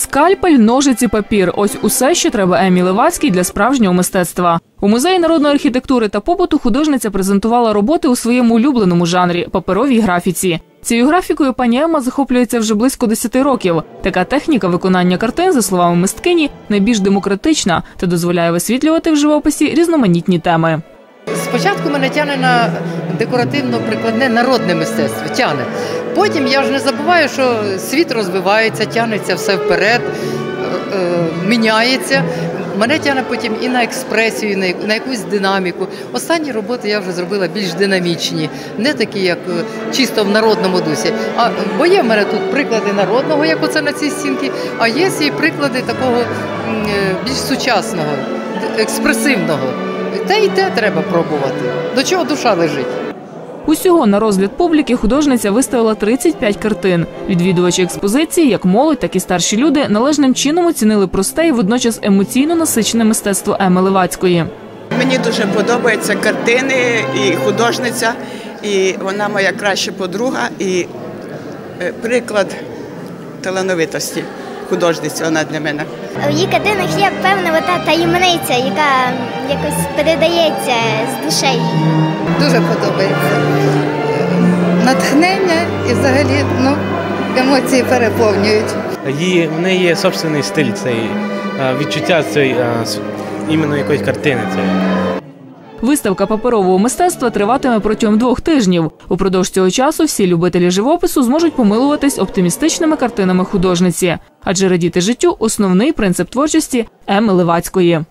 Скальпель, ножиці, папір ось усе, що треба Емі Левацькій для справжнього мистецтва. У музеї народної архітектури та побуту художниця презентувала роботи у своєму улюбленому жанрі паперовій графіці. Цією графікою пані Ема захоплюється вже близько 10 років. Така техніка виконання картин, за словами мисткині, найбільш демократична та дозволяє висвітлювати в живописі різноманітні теми. Спочатку мене тягне на декоративно-прикладне народне мистецтво. Тягне. Потім я ж не забуваю, що світ розвивається, тягнеться все вперед, е, е, міняється. Мене тягне потім і на експресію, і на, якусь динаміку. Останні роботи я вже зробила більш динамічні, не такі, як е, чисто в народному дусі. А бо є в мене тут приклади народного, як оце на цій стінці, а є і приклади такого більш сучасного, експресивного. Те і те треба пробувати. До чого душа лежить. Усього на розгляд публіки художниця виставила 35 картин. Відвідувачі експозиції, як молодь, так і старші люди, належним чином оцінили просте і водночас емоційно насичене мистецтво Еми Левацької. Мені дуже подобаються картини і художниця, і вона моя краща подруга і е, приклад талановитості художниці вона для мене. В її картинах є певна ота таємниця, яка якось передається з душею. дуже подобається. Натхнення і взагалі ну, емоції переповнюють. Її, в неї є собственний стиль, цей е, відчуття цієї е, іменно якоїсь картини. Цієї. Виставка паперового мистецтва триватиме протягом двох тижнів. Упродовж цього часу всі любителі живопису зможуть помилуватись оптимістичними картинами художниці, адже радіти життю основний принцип творчості Еми Левацької.